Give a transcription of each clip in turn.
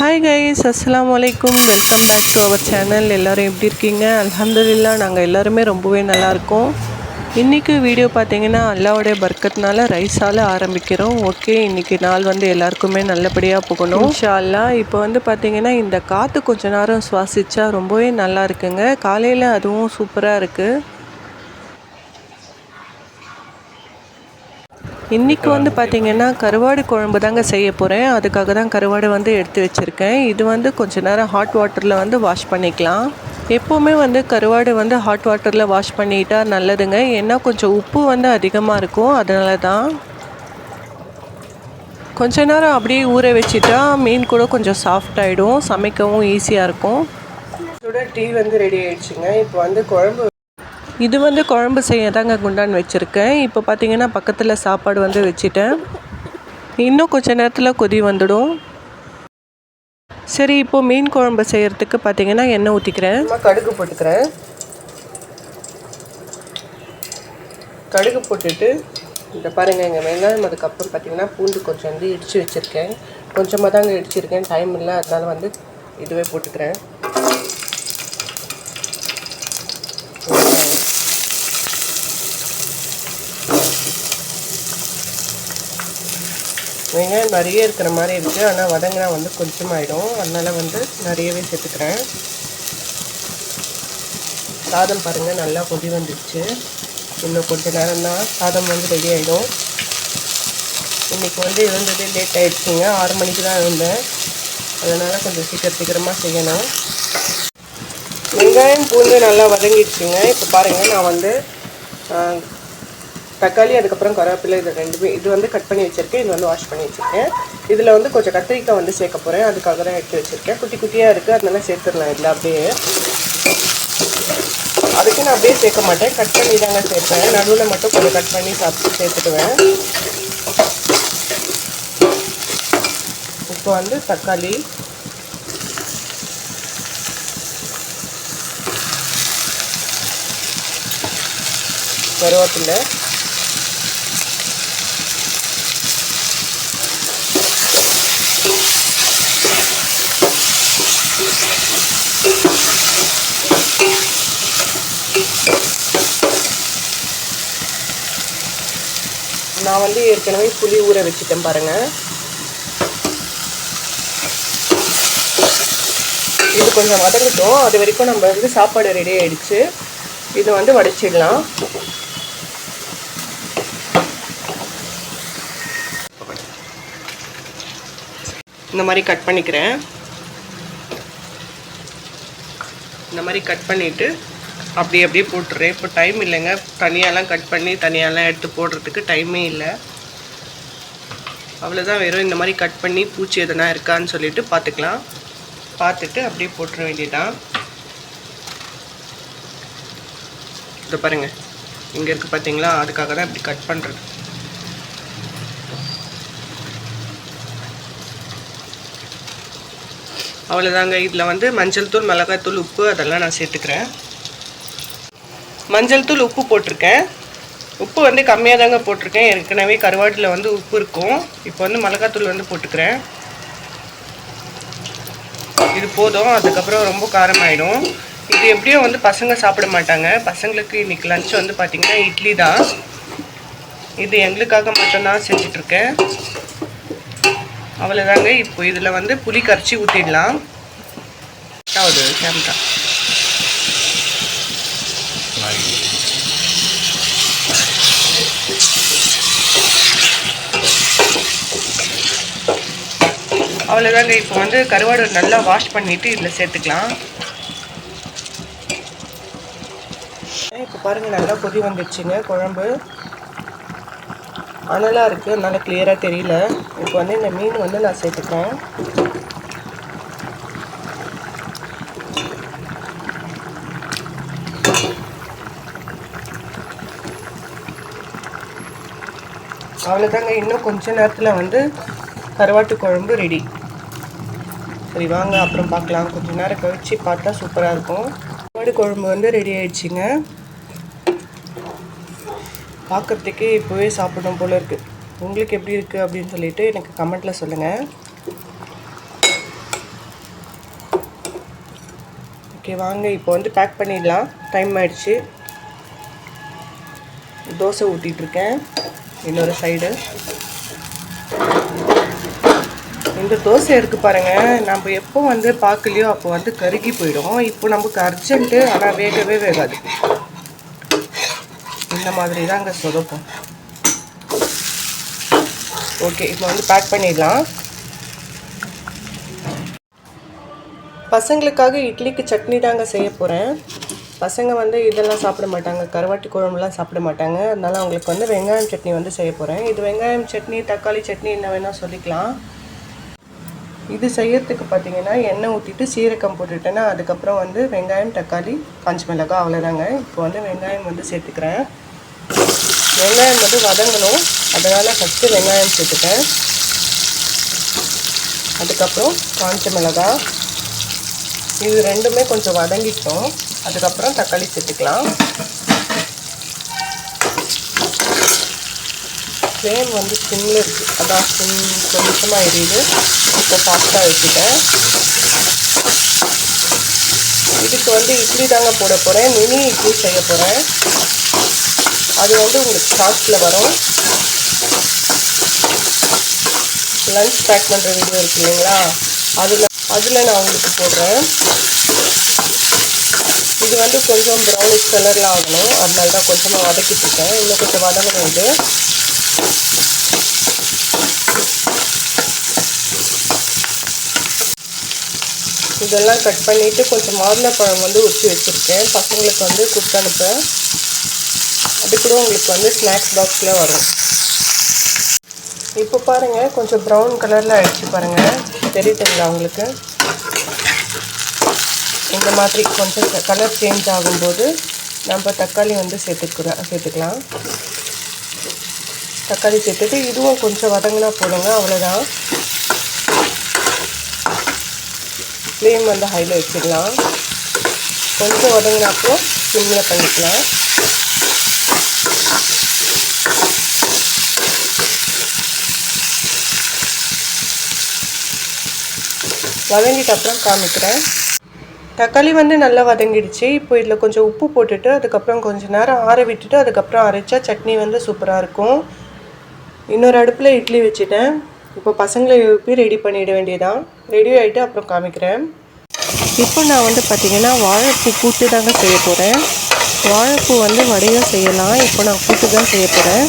Hi guys அஸ்லாம் அலைக்கும் welcome back to our channel எல்லோரும் எப்படி இருக்கீங்க? அலமதுல்லா நாங்கள் எல்லாருமே ரொம்பவே நல்லாயிருக்கோம் இன்றைக்கி வீடியோ பார்த்தீங்கன்னா அல்லாவுடைய பர்க்கத்னால ரைஸால் ஆரம்பிக்கிறோம். ஓகே இன்றைக்கி நாள் வந்து எல்லாருக்குமே நல்லபடியாக போகணும். இன்ஷா அல்லா இப்போ வந்து பார்த்தீங்கன்னா இந்த காற்று கொஞ்ச நேரம் சுவாசித்தா ரொம்பவே நல்லா இருக்குங்க. காலையில் அதுவும் சூப்பராக இருக்குது இன்றைக்கி வந்து பார்த்திங்கன்னா கருவாடு குழம்பு தாங்க செய்ய போகிறேன் அதுக்காக தான் கருவாடு வந்து எடுத்து வச்சுருக்கேன். இது வந்து கொஞ்ச நேரம் ஹாட் வாட்டரில் வந்து வாஷ் பண்ணிக்கலாம். எப்போவுமே வந்து கருவாடு வந்து ஹாட் வாட்டரில் வாஷ் பண்ணிட்டா நல்லதுங்க. ஏன்னா கொஞ்சம் உப்பு வந்து அதிகமாக இருக்கும். அதனால தான் கொஞ்ச நேரம் அப்படியே ஊற வச்சுட்டா மீன் கூட கொஞ்சம் சாஃப்ட் ஆகிடும் சமைக்கவும் ஈஸியாக இருக்கும். சுட டீ வந்து ரெடி ஆயிடுச்சுங்க. இப்போ வந்து குழம்பு இது வந்து குழம்பு செய்ய தாங்க குண்டான் வச்சுருக்கேன். இப்போ பார்த்தீங்கன்னா பக்கத்தில் சாப்பாடு வந்து வச்சுட்டேன். இன்னும் கொஞ்ச நேரத்தில் கொதி வந்துடும். சரி இப்போது மீன் குழம்பு செய்கிறதுக்கு பார்த்தீங்கன்னா எண்ணெய் ஊற்றிக்கிறேன் கடுகு போட்டுக்கிறேன். கடுகு போட்டுட்டு இந்த பாருங்கள் எங்கள் வெங்காயம் அதுக்கப்புறம் பார்த்தீங்கன்னா பூண்டு கொஞ்சம் வந்து இடித்து வச்சுருக்கேன். கொஞ்சமாக தாங்க இடிச்சிருக்கேன். டைம் இல்லை அதனால வந்து இதுவே போட்டுக்கிறேன். வெங்காயம் நிறைய இருக்கிற மாதிரி இருக்குது ஆனால் வதங்கினா வந்து கொஞ்சமாயிடும். அதனால் வந்து நிறையவே சேர்த்துக்கிறேன். சாதம் பாருங்கள் நல்லா கொதி வந்துடுச்சு இன்னும் கொஞ்ச நேரம் தான் சாதம் வந்து ரெடி ஆகிடும் இன்றைக்கி வந்து இருந்தது லேட் ஆகிடுச்சிங்க ஆறு மணிக்கு தான் இருந்தேன். அதனால் கொஞ்சம் சீக்கிரம் சீக்கிரமாக செய்யணும். வெங்காயம் பூண்டு நல்லா வதங்கிடுச்சுங்க. இப்போ பாருங்கள் நான் வந்து தக்காளி அதுக்கப்புறம் கருவேப்பிலை இது ரெண்டுமே இது வந்து கட் பண்ணி வச்சுருக்கேன். இது வந்து வாஷ் பண்ணி வச்சுருக்கேன். இதில் வந்து கொஞ்சம் கத்திரிக்காய் வந்து சேர்க்க போகிறேன் அதுக்காக தான் எடுத்து வச்சுருக்கேன். குட்டி குட்டியாக இருக்குது அதனால சேர்த்துடலாம் இதில் அப்படியே. அதுக்கு நான் அப்படியே சேர்க்க மாட்டேன். கட் பண்ணி தாங்க சேர்ப்பேன். நடுவில் மட்டும் கொஞ்சம் கட் பண்ணி சாப்பிட்டு சேர்த்துக்குவேன். இப்போ வந்து தக்காளி. கருவேப்பிலை. நான் வந்து ஏற்கனவே புளி ஊற வச்சுட்டேன் பாருங்கள் இது கொஞ்சம் வதங்கட்டும். அது வரைக்கும் நம்ம வந்து சாப்பாடு ரெடி ஆகிடுச்சு இது வந்து வடிச்சிடலாம். இந்த மாதிரி கட் பண்ணிக்கிறேன். இந்த மாதிரி கட் பண்ணிவிட்டு அப்படி அப்படியே போட்டுறேன் இப்போ டைம் இல்லைங்க. தனியாலாம் கட் பண்ணி தனியாலாம் எடுத்து போடுறதுக்கு டைமே இல்லை. அவ்வளோதான் வெறும் இந்த மாதிரி கட் பண்ணி பூச்சி எதனா இருக்கான்னு சொல்லிட்டு பார்த்துக்கலாம் பார்த்துட்டு அப்படியே போட்டுற வேண்டியதான் இதை பாருங்கள் இங்கே இருக்குது பார்த்தீங்களா அதுக்காக தான் இப்படி கட் பண்ணுறது அவ்வளோதாங்க இதில் வந்து மஞ்சள் தூள் மிளகாய்த்தூள் உப்பு அதெல்லாம் நான் சேர்த்துக்கிறேன். மஞ்சள் தூள் உப்பு போட்டிருக்கேன். உப்பு வந்து கம்மியாக தாங்க போட்டிருக்கேன். ஏற்கனவே கருவாட்டில் வந்து உப்பு இருக்கும். இப்போ வந்து மிளகாத்தூள் வந்து போட்டுக்கிறேன். இது போதும். அதுக்கப்புறம் ரொம்ப காரமாயிடும் இது எப்படியும் வந்து பசங்க சாப்பிட மாட்டாங்க. பசங்களுக்கு இன்றைக்கி லன்ச் வந்து பார்த்திங்கன்னா இட்லி தான். இது எங்களுக்காக மட்டும்தான் செஞ்சிட்ருக்கேன். அவ்வளோதாங்க இப்போ இதில் வந்து புளி கரைச்சி ஊற்றிடலாம் ஆகுது கேமரா அவ்வளோதாங்க இப்போ வந்து கருவாடு நல்லா வாஷ் பண்ணிவிட்டு இதில் சேர்த்துக்கலாம். இப்போ பாருங்கள் நல்லா கொதி வந்துடுச்சுங்க குழம்பு. அனலாக இருக்குது அதனால் கிளியராக தெரியல. இப்போ வந்து இந்த மீன் வந்து நான் சேர்த்துக்கிறேன். அவ்வளோதாங்க இன்னும் கொஞ்ச நேரத்தில் வந்து கருவாட்டு குழம்பு ரெடி சரி வாங்க அப்புறம் பார்க்கலாம். கொஞ்சம் நேரம் கழித்து பார்த்தா சூப்பராக இருக்கும். கருவாடு குழம்பு வந்து ரெடி ஆயிடுச்சுங்க. பார்க்குறதுக்கே இப்போவே சாப்பிடணும் போல் இருக்குது உங்களுக்கு எப்படி இருக்குது அப்படின்னு சொல்லிட்டு எனக்கு கமெண்ட்டில் சொல்லுங்கள் ஓகே வாங்க இப்போ வந்து பேக் பண்ணிடலாம். டைம் ஆகிடுச்சு தோசை ஊற்றிட்டுருக்கேன் இன்னொரு சைடு இந்த தோசை இருக்குது பாருங்கள் நம்ம எப்போ வந்து பார்க்கலையோ அப்போ வந்து கருகி போயிடும். இப்போ நமக்கு அர்ஜென்ட்டு ஆனால் வேகவே வேகாது. இந்த மாதிரி தான் அங்கே சொதப்போம். ஓகே இப்போ வந்து பேக் பண்ணிடலாம். பசங்களுக்காக இட்லிக்கு சட்னி தாங்க செய்ய போகிறேன் பசங்க வந்து இதெல்லாம் சாப்பிட மாட்டாங்க. கருவாட்டி குழம்புலாம் சாப்பிட மாட்டாங்க. அதனால அவங்களுக்கு வந்து வெங்காயம் சட்னி வந்து செய்ய போகிறேன் இது வெங்காயம் சட்னி தக்காளி சட்னி என்ன வேணால் சொல்லிக்கலாம். இது செய்யறதுக்கு பார்த்தீங்கன்னா எண்ணெய் ஊற்றிட்டு சீரகம் போட்டுட்டேன்னா அதுக்கப்புறம் வந்து வெங்காயம் தக்காளி காஞ்ச மிளகாய் அவ்வளோதாங்க இப்போ வந்து வெங்காயம் வந்து சேர்த்துக்கிறேன். வெங்காயம் வந்து வதங்கணும். அதனால் ஃபஸ்ட்டு வெங்காயம் சேர்த்துட்டேன். அதுக்கப்புறம் காஞ்ச மிளகாய். இது ரெண்டுமே கொஞ்சம் வதங்கிட்டோம். அதுக்கப்புறம் தக்காளி சேர்த்துக்கலாம். ஃப்ளேம் வந்து சிம்மில் இருக்குது அதான் சிம் கொஞ்சமாக எரியுது. இப்போ ஃபாஸ்ட்டாக வச்சுட்டேன். இதுக்கு வந்து இட்லி தாங்க போட போகிறேன் மினி இட்லி செய்ய போகிறேன் அது வந்து உங்களுக்கு ஷார்ட்ஸில் வரும். லன்ச் பேக் பண்ணுற வீடியோ இருக்கு இல்லைங்களா? அதில் அதில் நான் உங்களுக்கு போடுறேன். இது வந்து கொஞ்சம் ப்ரௌனிஷ் கலரில் ஆகணும். அதனால தான் கொஞ்சமாக வதக்கிட்டு இருக்கேன். இன்னும் கொஞ்சம் வதங்கணும் இது. இதெல்லாம் கட் பண்ணிவிட்டு கொஞ்சம் மாதுளப்பழம் வந்து உரிச்சு வச்சுருக்கேன். பசங்களுக்கு வந்து கொடுத்து அனுப்பேன் அது கூட உங்களுக்கு வந்து ஸ்நாக்ஸ் பாக்ஸில் வரும். இப்போ பாருங்கள் கொஞ்சம் ப்ரௌன் கலரில் ஆயிடுச்சு பாருங்கள் தெரியுதுங்களா உங்களுக்கு? இந்த மாதிரி கொஞ்சம் கலர் சேஞ்ச் ஆகும்போது நம்ம தக்காளி வந்து சேர்த்துக்கிறோம் சேர்த்துக்கலாம். தக்காளி சேர்த்துட்டு இதுவும் கொஞ்சம் வதங்கினா போடுங்க அவ்வளோதான் ஃப்ளேம் வந்து ஹையில் வச்சுக்கலாம் கொஞ்சம் உடங்கினாப்போ சிம்மில் பண்ணிக்கலாம். வதங்கிட்ட அப்புறம் காமிக்கிறேன். தக்காளி வந்து நல்லா வதங்கிடுச்சு. இப்போ இதில் கொஞ்சம் உப்பு போட்டுட்டு அதுக்கப்புறம் கொஞ்சம் நேரம் ஆற விட்டுட்டு அதுக்கப்புறம் அரைச்சா சட்னி வந்து சூப்பராக இருக்கும். இன்னொரு அடுப்பில் இட்லி வச்சுட்டேன். இப்போ பசங்களை எழுப்பி ரெடி பண்ணிட வேண்டியதான் ரெடி ஆகிட்டு அப்புறம் காமிக்கிறேன். இப்போ நான் வந்து பார்த்திங்கன்னா வாழைப்பூ கூட்டு தாங்க செய்ய போகிறேன் வாழைப்பூ வந்து வடையும் செய்யலாம். இப்போ நான் கூட்டு தான் செய்ய போகிறேன்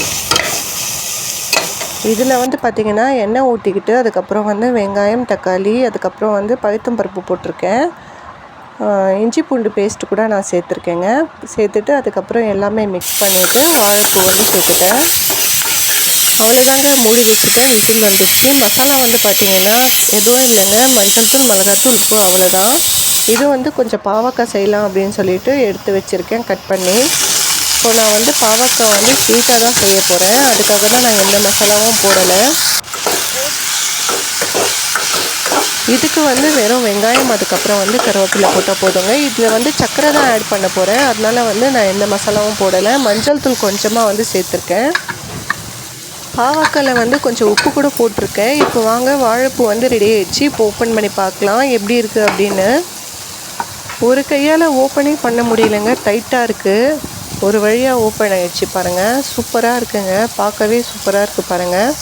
இதில் வந்து பார்த்திங்கன்னா எண்ணெய் ஊற்றிக்கிட்டு அதுக்கப்புறம் வந்து வெங்காயம் தக்காளி அதுக்கப்புறம் வந்து பழுத்தம் பருப்பு போட்டிருக்கேன். இஞ்சி பூண்டு பேஸ்ட்டு கூட நான் சேர்த்துருக்கேங்க. சேர்த்துட்டு அதுக்கப்புறம் எல்லாமே மிக்ஸ் பண்ணிவிட்டு வாழைப்பூ வந்து சேர்த்துட்டேன். அவ்வளோதாங்க மூடி வச்சுட்டேன் விசில் வந்துடுச்சு மசாலா வந்து பார்த்தீங்கன்னா எதுவும் இல்லைங்க மஞ்சள் தூள் மிளகாத்தூள் உப்பு அவ்வளோதான் இது வந்து கொஞ்சம் பாவக்காய் செய்யலாம் அப்படின்னு சொல்லிட்டு எடுத்து வச்சுருக்கேன் கட் பண்ணி. இப்போ நான் வந்து பாவக்காய் வந்து ஸ்வீட்டாக தான் செய்ய போகிறேன் அதுக்காக தான் நான் எந்த மசாலாவும் போடலை. இதுக்கு வந்து வெறும் வெங்காயம் அதுக்கப்புறம் வந்து கருவேப்பிலை போட்டால் போதுங்க. இதில் வந்து சர்க்கரை தான் ஆட் பண்ண போகிறேன் அதனால் வந்து நான் எந்த மசாலாவும் போடலை. மஞ்சள் தூள் கொஞ்சமாக வந்து சேர்த்துருக்கேன். பாவக்காயில் வந்து கொஞ்சம் உப்பு கூட போட்டிருக்கேன். இப்போ வாங்க வாழைப்பூ வந்து ரெடி ஆயிடுச்சு. இப்போ ஓப்பன் பண்ணி பார்க்கலாம். எப்படி இருக்குது அப்படின்னு. ஒரு கையால் ஓப்பனே பண்ண முடியலங்க. டைட்டாக இருக்குது ஒரு வழியாக ஓப்பன் ஆகிடுச்சு பாருங்கள் சூப்பராக இருக்குங்க. பார்க்கவே சூப்பராக இருக்குது பாருங்கள்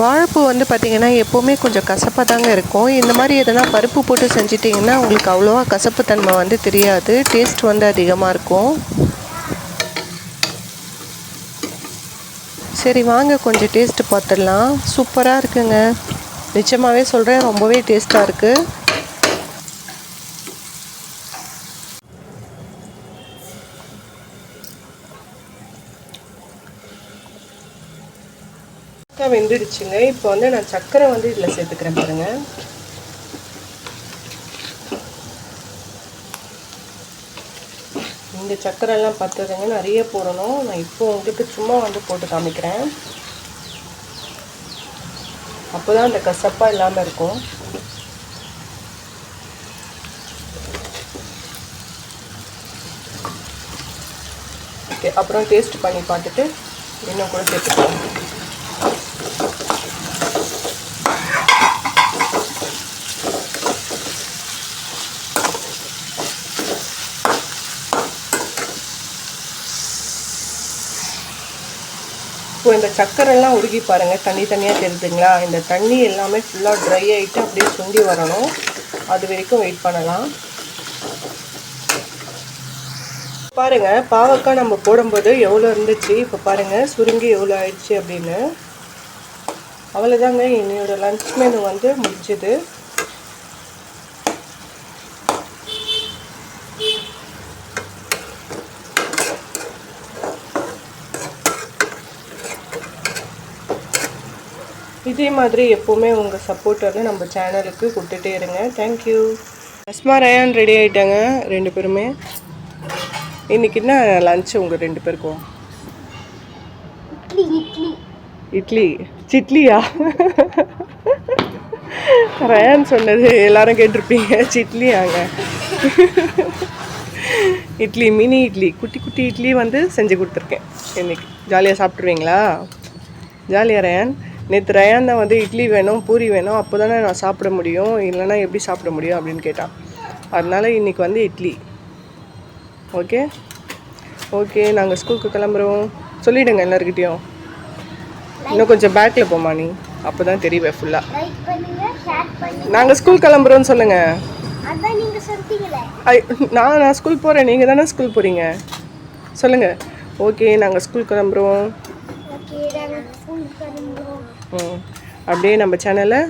வாழைப்பூ வந்து பார்த்திங்கன்னா எப்போவுமே கொஞ்சம் கசப்பாக தாங்க இருக்கும். இந்த மாதிரி எதனா பருப்பு போட்டு செஞ்சிட்டிங்கன்னா உங்களுக்கு அவ்வளோவா கசப்பு தன்மை வந்து தெரியாது. டேஸ்ட் வந்து அதிகமாக இருக்கும். சரி வாங்க கொஞ்சம் டேஸ்ட்டு பார்த்துடலாம். சூப்பராக இருக்குங்க. நிச்சயமாகவே சொல்கிறேன் ரொம்பவே டேஸ்ட்டாக இருக்குது வெந்துடுச்சுங்க. இப்போ வந்து நான் சர்க்கரை வந்து இதில் சேர்த்துக்கிறேன் பாருங்கள் இந்த சர்க்கரைலாம் பத்துறதுங்க நிறைய போடணும். நான் இப்போ உங்களுக்கு சும்மா வந்து போட்டு காமிக்கிறேன். அப்போ தான் அந்த கசப்பாக இல்லாமல் இருக்கும். ஓகே அப்புறம் டேஸ்ட் பண்ணி பார்த்துட்டு இன்னும் கூட சேர்த்துக்கலாம். இப்போ இந்த சக்கரெல்லாம் உருகி பாருங்கள் தண்ணி தனியாக தெரியுதுங்களா? இந்த தண்ணி எல்லாமே ஃபுல்லாக ட்ரை ஆகிட்டு அப்படியே சுண்டி வரணும். அது வரைக்கும் வெயிட் பண்ணலாம். பாருங்கள் பாவக்காய் நம்ம போடும்போது எவ்வளோ இருந்துச்சு? இப்போ பாருங்கள் சுருங்கி எவ்வளோ ஆயிடுச்சு அப்படின்னு. அவ்வளோதாங்க என்னோடய லன்ச் மெனு வந்து முடிஞ்சுது. இதே மாதிரி எப்போவுமே உங்கள் சப்போர்ட் வந்து நம்ம சேனலுக்கு கொடுத்துட்டே இருங்க. தேங்க்யூ அஸ்மா ரயான் ரெடி ஆகிட்டாங்க ரெண்டு பேருமே. இன்னைக்கு என்ன லஞ்ச் உங்கள் ரெண்டு பேருக்கும்? இட்லி சிட்லியா? ரயான் சொன்னது எல்லாரும் கேட்டிருப்பீங்க. சிட்லியாங்க. இட்லி மினி இட்லி. குட்டி குட்டி இட்லி வந்து செஞ்சு கொடுத்துருக்கேன். இன்னைக்கு. ஜாலியாக சாப்பிட்ருவீங்களா ஜாலியாக ரயான். நேற்று ரயான் வந்து இட்லி வேணும் பூரி வேணும் அப்போ தானே நான் சாப்பிட முடியும். இல்லைன்னா எப்படி சாப்பிட முடியும் அப்படின்னு கேட்டான் அதனால இன்னைக்கு வந்து இட்லி. ஓகே? ஓகே நாங்கள் ஸ்கூலுக்கு கிளம்புறோம். சொல்லிவிடுங்க எல்லாருக்கிட்டேயும் இன்னும் கொஞ்சம் பேக்கில் போமா நீ. அப்போ தான் தெரியுவே ஃபுல்லாக நாங்கள் ஸ்கூல் கிளம்புறோன்னு சொல்லுங்கள் நான் நான் ஸ்கூல் போகிறேன் நீங்கள் தானே ஸ்கூல் போகிறீங்க சொல்லுங்கள் ஓகே நாங்கள் ஸ்கூல் கிளம்புறோம் ஓகே நாங்க ஸ்கூல் கிளம்புறோம் ம் அப்படியே நம்ம சேனலை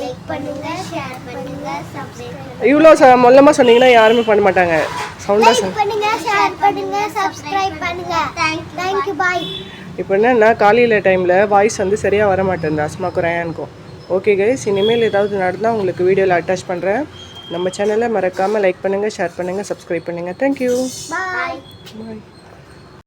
லைக் பண்ணுங்க ஷேர் பண்ணுங்க சப்ஸ்கிரைப் இவ்வளோ ச மொல்லமாக சொன்னீங்கன்னா யாருமே பண்ண மாட்டாங்க. சவுண்டாக சொன்ன லைக் பண்ணுங்க ஷேர் பண்ணுங்க சப்ஸ்கிரைப் பண்ணுங்க. தேங்க் யூ பாய் இப்போ என்னன்னா காலையில் டைமில் வாய்ஸ் வந்து சரியாக வர மாட்டேங்குது அஸ்மாக்கும் ரயானுக்கும் ஓகே கைஸ் இனிமேல் ஏதாவது நடந்தால் உங்களுக்கு வீடியோவில் அட்டாச் பண்ணுறேன் நம்ம சேனலை மறக்காமல் லைக் பண்ணுங்கள் ஷேர் பண்ணுங்கள் சப்ஸ்கிரைப் பண்ணுங்கள் தேங்க்யூ பாய்